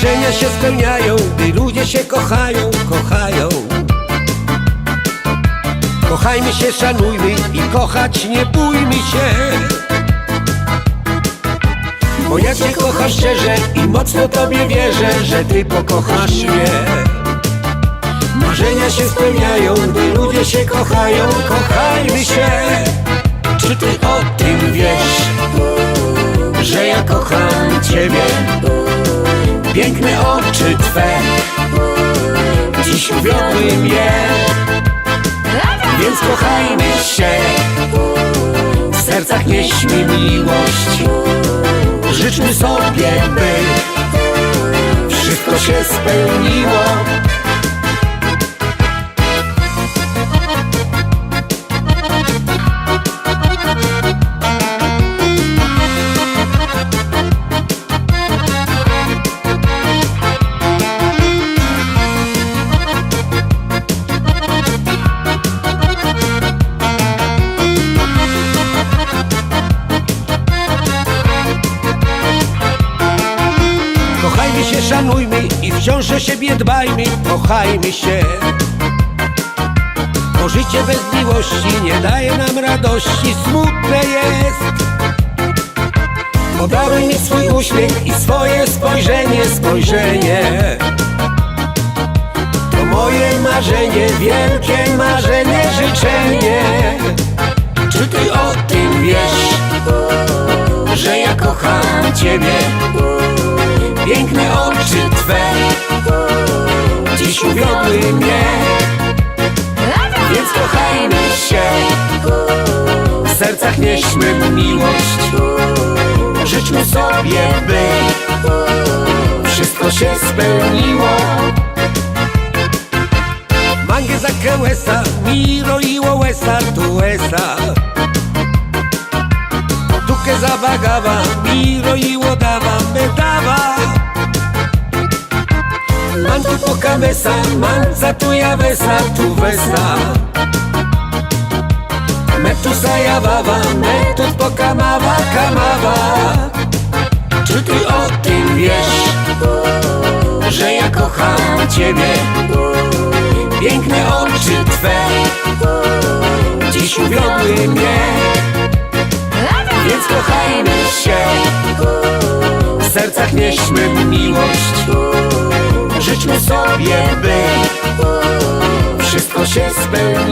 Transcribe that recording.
się spełniają, gdy ludzie się kochają, kochają. Kochajmy się, szanujmy i kochać nie bójmy się. Bo ja cię kocham szczerze i mocno tobie wierzę, że ty pokochasz mnie. Marzenia się spełniają, gdy ludzie się kochają, kochajmy się. Czy ty o tym wiesz, Piękne oczy twe dziś uwiodły mnie, więc kochajmy się. W sercach nieśmy miłość, życzmy sobie, by wszystko się spełniło. Szanujmy i wciąż o siebie dbajmy, kochajmy się. Bo życie bez miłości nie daje nam radości, smutne jest. Podaruj mi swój uśmiech i swoje spojrzenie, spojrzenie. To moje marzenie, wielkie marzenie, życzenie. Czy ty o tym wiesz, że ja kocham ciebie? Piękne oczy Twe. Dziś uwiodły mnie. Więc kochajmy się. W sercach nieśmy miłość. Życzmy sobie, by. Wszystko się spełniło. Mangie za kełesa Miro i łesa Tu esa Duke za bagava Miro i łodava Medawa tu poca mesa, man za tu ja wesa, tu wesa Me tu zajawała, me tu poca mawa, kamawa. Czy ty o tym wiesz, że ja kocham ciebie? Piękne oczy Twe dziś uwiodły mnie. Więc kochajmy się, w sercach nieśmy miłość Życzmy sobie, by wszystko się spełniło